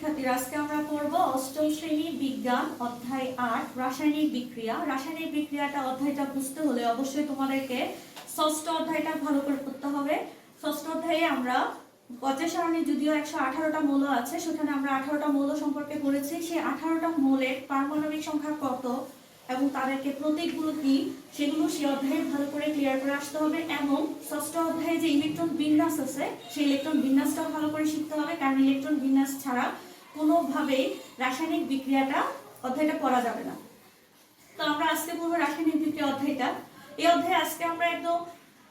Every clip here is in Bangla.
শিক্ষার্থীরা, আজকে আমরা পড়ব অষ্টম বিজ্ঞান, অধ্যায় আট, রাসায়নিক বিক্রিয়া। রাসায়নিক বিক্রিয়াটা অধ্যায়টা বুঝতে হলে অবশ্যই তোমাদেরকে ষষ্ঠ অধ্যায়টা ভালো করে পড়তে হবে। ষষ্ঠ অধ্যায়ে আমরা সারণী যদিও একশো আঠারোটা মৌল আছে, সেখানে আমরা আঠারোটা মৌল সম্পর্কে পড়েছি। সেই আঠারোটা মৌলের পারমাণবিক সংখ্যা কত এবং তাদেরকে প্রতীকগুলো কি, সেগুলো সেই অধ্যায়ে ভালো করে ক্লিয়ার করে আসতে হবে এবং ষষ্ঠ অধ্যায়ে যে ইলেকট্রন বিন্যাস আছে, সেই ইলেকট্রন বিন্যাসটাও ভালো করে শিখতে হবে, কারণ ইলেকট্রন বিন্যাস ছাড়া কোনোভাবেই রাসায়নিক বিক্রিয়াটা অধ্যায়টা পড়া যাবে না। তো আমরা আজকে পড়ব রাসায়নিক বিক্রিয়া অধ্যায়টা। এই অধ্যায়ে আজকে আমরা একদম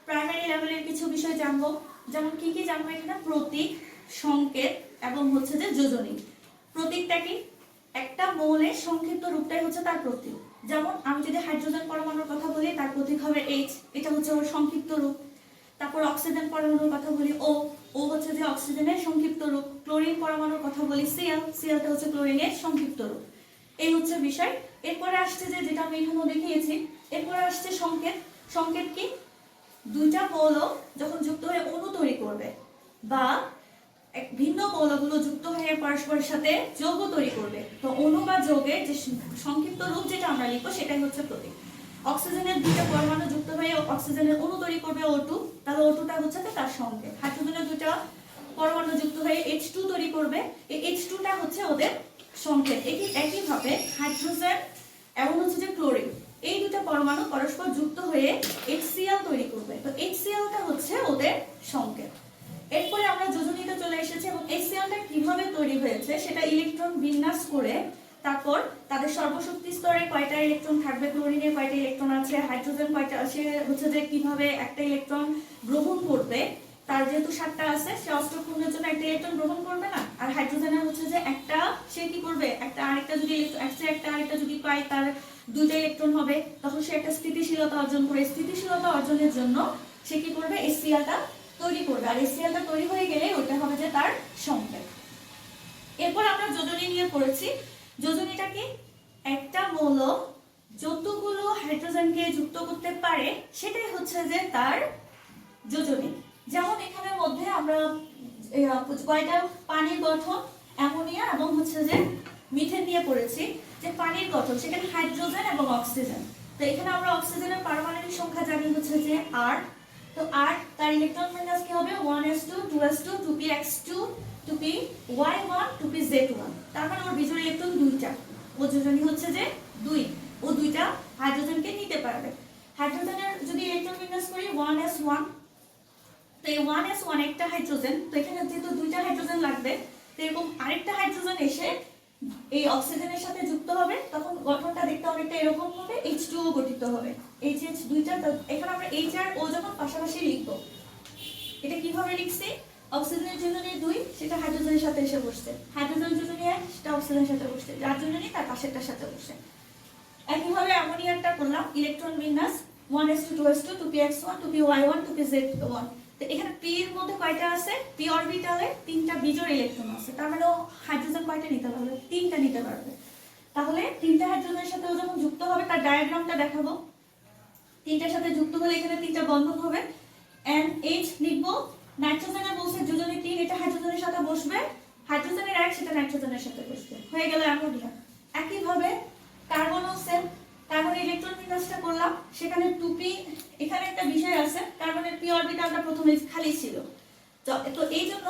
প্রাইমারি লেভেলের কিছু বিষয় জানব। যেমন কি কি জানব এখানে? প্রতীক, সংকেত এবং হচ্ছে যে যোজনী। প্রতীকটা কি? একটা মৌলের সংক্ষিপ্ত রূপটাই হচ্ছে তার প্রতীক। যেমন আমি যদি হাইড্রোজেন পরমাণুর কথা বলি, তার প্রতীক হবে এইচ এটা হচ্ছে ওর সংক্ষিপ্ত রূপ। তারপর অক্সিজেন পরমাণুর কথা বলি ও ও হচ্ছে যে অক্সিজেনের সংক্ষিপ্ত রূপ। ক্লোরিন পরমাণুর কথা বলি সিএল সিএলটা হচ্ছে ক্লোরিনের সংক্ষিপ্ত রূপ। এই হচ্ছে বিষয়। এরপরে আসছে যে, যেটা আমি এখানেও দেখিয়েছি, এরপরে আসছে সংকেত। সংকেত কি? দুইটা মৌল যখন যুক্ত হয়ে অণু তৈরি করবে বা এক ভিন্ন মৌলগুলো যুক্ত হয়ে পরস্পরের সাথে যৌগ তৈরি করবে। তো অণু বা যৌগের যে সংক্ষিপ্ত রূপ যেটা আমরা লিখব, সেটাই হচ্ছে প্রতীক। অক্সিজেনের দুইটা পরমাণু যুক্ত হয়ে অক্সিজেনের অণু তৈরি করবে ও টু তাহলে ও টুটা হচ্ছে তার সংকেত। হাইড্রোজেনের দুইটা পরমাণু যুক্ত হয়ে এইচ টু তৈরি করবে। এই এইচ টুটা হচ্ছে ওদের সংকেত। একই, একইভাবে হাইড্রোজেন এবং হচ্ছে যে ক্লোরিন, এই দুটা পরমাণু পরস্পর যুক্ত হয়ে HCl তৈরি করবে। তো HClটা হচ্ছে ওদের সংকেত। এরপরে আমরা যোজনীতে চলে এসেছি এবং HClটা কীভাবে তৈরি হয়েছে সেটা ইলেকট্রন বিন্যাস করে তারপর তাদের সর্বশক্তি স্তরে কয়টা ইলেকট্রন থাকবে? ক্লোরিনের কয়টা ইলেকট্রন আছে? হাইড্রোজেন কয়টা সে হচ্ছে যে কীভাবে একটা ইলেকট্রন গ্রহণ করবে? তার যেহেতু সাতটা আছে, সে অষ্টপূর্ণের জন্য একটা ইলেকট্রন গ্রহণ করবে না? আর হাইড্রোজেনের হচ্ছে যে একটা, সে কি করবে? একটা আরেকটা যদি একটা একটা আরেকটা যদি পায়, তার দুইটা ইলেকট্রন হবে। তখন সে একটা স্থিতিশীলতা অর্জন করে। স্থিতিশীলতা অর্জনের জন্য সে কি করবে? এসিয়ালটা তৈরি করবে। আর এসিয়ালটা তৈরি হয়ে গেলে ওটা হবে যে তার সংকেত। এরপর আমরা যোজনী নিয়ে পড়েছি। যোজনীটা কি একটা মৌল যতগুলো হাইড্রোজেনকে যুক্ত করতে পারে, সেটাই হচ্ছে যে তার যোজনী। যেমন এখানের মধ্যে আমরা কয়টা পানির গঠন? অ্যামোনিয়া এবং হচ্ছে যে মিথেন নিয়ে পড়েছি। যে পানির গঠন, সেখানে হাইড্রোজেন এবং অক্সিজেন। তো এখানে আমরা অক্সিজেনের পারমাণবিক সংখ্যা জানি হচ্ছে যে আর তো আর তার ইলেকট্রন বিন্যাস কি হবে? One s two two s two two p x two two p y one two p z one তার মানে ওর বিজোড় ইলেকট্রন দুইটা। ও যোজনী হচ্ছে যে দুই। ও দুইটা হাইড্রোজেনকে নিতে পারবে। হাইড্রোজেনের যদি ইলেকট্রন বিন্যাস করি ওয়ান এস ওয়ান তো এই ওয়ান এস ওয়ান একটা হাইড্রোজেন তো এখানে যেহেতু দুইটা হাইড্রোজেন লাগবে, তো এরকম আরেকটা হাইড্রোজেন এসে এই অক্সিজেনের সাথে যুক্ত হবে, তখন গঠনটা দেখতে অনেকটা এরকম হবে এইচ টু গঠিত হবে। এইচ এইচ দুইটা এখানে আমরা এইচ আর ও যখন পাশাপাশি লিখব, এটা কীভাবে লিখছি? অক্সিজেনের যোজনী দুই, সেটা হাইড্রোজেনের সাথে এসে বসছে। হাইড্রোজেন যোজনী এক, সেটা অক্সিজেনের সাথে বসছে। যার যোজনী তার পাশেরটার সাথে বসছে। একইভাবে অ্যামোনিয়ারটা করলাম, ইলেকট্রন বিন্যাস one s two two s two two p x one two p y one two p z one এখানে পি এর মধ্যে কয়টা আছে? পি অরবিটালে তিনটা বিজোড় ইলেকট্রন আছে। তার মানে কয়টা নিতে পারবে? তিনটা নিতে পারবে। তাহলে তিনটা হাইড্রোজেনের সাথে ও যখন যুক্ত হবে, তার ডায়াগ্রামটা দেখাবো। তিনটার সাথে যুক্ত হলে এখানে তিনটা বন্ধন হবে। এন এইচ লিখব। নাইট্রোজেনের বলছে যোজনী তিন, এটা হাইড্রোজেনের সাথে বসবে। হাইড্রোজেনের এক, সেটা নাইট্রোজেনের সাথে বসবে। হয়ে গেল অ্যামোনিয়া একইভাবে কার্বনও সেম কার্বনের ইলেকট্রন বিন্যাসটা করলাম। সেখানে টুপি, এখানে একটা বিষয় আছে। কার্বনের পি অরবিটালটা প্রথমে খালি ছিল। তো এই জন্য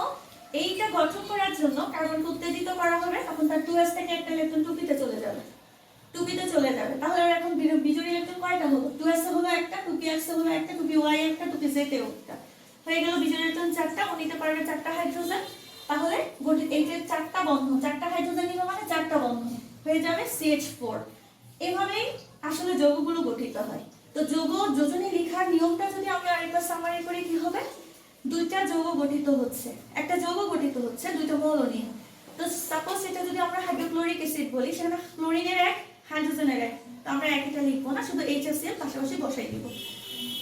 এইটা গঠন করার জন্য কার্বনকে উত্তেজিত করা হবে, তখন তার টু এস থেকে একটা ইলেকট্রন টুপিতে চলে যাবে। টুপিতে চলে যাবে। তাহলে এখন বিজো- বিজোড় ইলেকট্রন কয়টা হলো? টু এস হলো একটা, টুপি এক্স হলো একটা, টুপি ওয়াই একটা টু পি জেড একটা। হয়ে গেল বিজোড় ইলেকট্রন চারটা, ও নিতে পারবে চারটা হাইড্রোজেন তাহলে এই যে চারটা বন্ধন, চারটা হাইড্রোজেন নিবে মানে চারটা বন্ধন। হয়ে যাবে সিএইচ ফোর এভাবেই আসলে যৌগগুলো গঠিত হয়। তো যৌগ যোজনী লেখার নিয়মটা যদি আমরা আরেকবার সামারি করি, কি হবে? দুইটা যৌগ গঠিত হচ্ছে। একটা যৌগ গঠিত হচ্ছে, দুইটা মৌল নিয়ে তো সাপোজ এটা যদি আমরা হাইড্রোক্লোরিক অ্যাসিড বলি, সেখানে ক্লোরিনের এক হাইড্রোজেনের এক। তো আমরা একইটা লিখব না, শুধু এইচএসিএল পাশাপাশি বসাই দিব।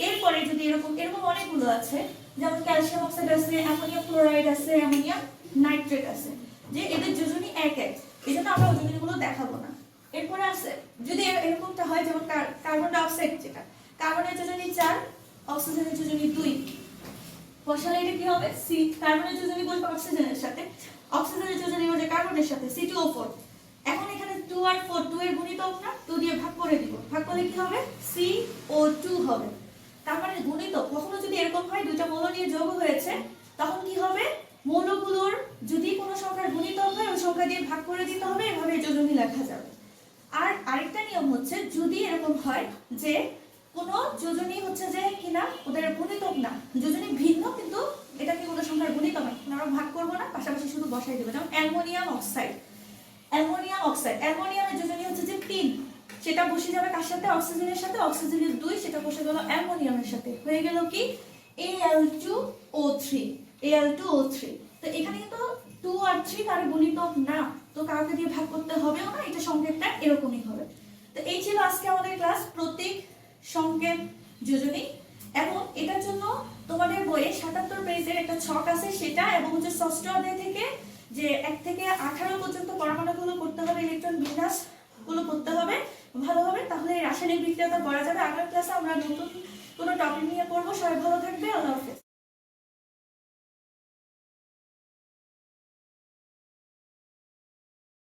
এরপরে যদি এরকম এরকম অনেকগুলো আছে, যেমন ক্যালসিয়াম অক্সাইড আছে অ্যামোনিয়াম ক্লোরাইড আছে অ্যামোনিয়াম নাইট্রেট আছে, যে এদের যোজনী এক এক। এই জন্য আমরা ওই যোজনীগুলো দেখাবো না। এরপরে আছে, যদি এরকমটা হয়, যেমন কার্বন ডাইঅক্সাইড যেটা। কার্বনের যোজনী চার অক্সিজেনের যোজনী দুই। বসালে এটা কি হবে? সি কার্বনের যোজনী বলব অক্সিজেনের সাথে। অক্সিজেনের যোজনী বলবে কার্বনের সাথে সি টু ও ফোর এখন এখানে টু আর ফোর টু এর গুণিতক না টু দিয়ে ভাগ করে দিব। ভাগ করলে কি হবে? সি ও টু হবে। তার মানে গুণিতক কখনো যদি এরকম হয়, দুইটা মৌল নিয়ে যোগ হয়েছে, তখন কি হবে? মৌলগুলোর যদি কোনো সংখ্যার গুণিতক হয়, ওই সংখ্যা দিয়ে ভাগ করে দিতে হবে, এভাবে যোজনী লেখা যাবে। আর আরেকটা নিয়ম হচ্ছে, যদি এরকম হয় যে কোনো যোজনী হচ্ছে যে কিনা ওদের গুণিতক না। যোজনী ভিন্ন কিন্তু এটা কি কোনো সংখ্যার গুণিতক না আমরা ভাগ করব না, পাশাপাশি শুধু বসাই দেবো। যেমন অ্যালমোনিয়াম অক্সাইড। Aluminium oxide. অ্যালমোনিয়ামের যোজনী হচ্ছে যে তিন। সেটা বসে যাবে কার সাথে? অক্সিজেনের সাথে। অক্সিজেনের দুই, সেটা বসে গেল অ্যামোনিয়ামের সাথে। হয়ে গেল কি? L two O three L two O three তো এখানে কিন্তু টু আর থ্রি তার গুণিতক না। তো কাউকে দিয়ে ভাগ করতে হবেও না, এটা সংকেতটা এরকমই হবে। তো এই ছিল আজকে আমাদের ক্লাস প্রতীক সংকেত যোজনী। এবং এটার জন্য তোমাদের বইয়ে সাতাত্তর পেজের একটা ছক আছে সেটা এবং হচ্ছে ষষ্ঠ অধ্যায় থেকে যে এক থেকে আঠারো পর্যন্ত পরমাণুগুলো করতে হবে ইলেকট্রন বিন্যাসগুলো করতে হবে। ভালো হবে তাহলে রাসায়নিক বিক্রিয়াটা করা যাবে। আগামী ক্লাসে আমরা নতুন কোনো টপিক নিয়ে পড়ব। সবাই ভালো থাকবে। আল্লাহ হাফেজ।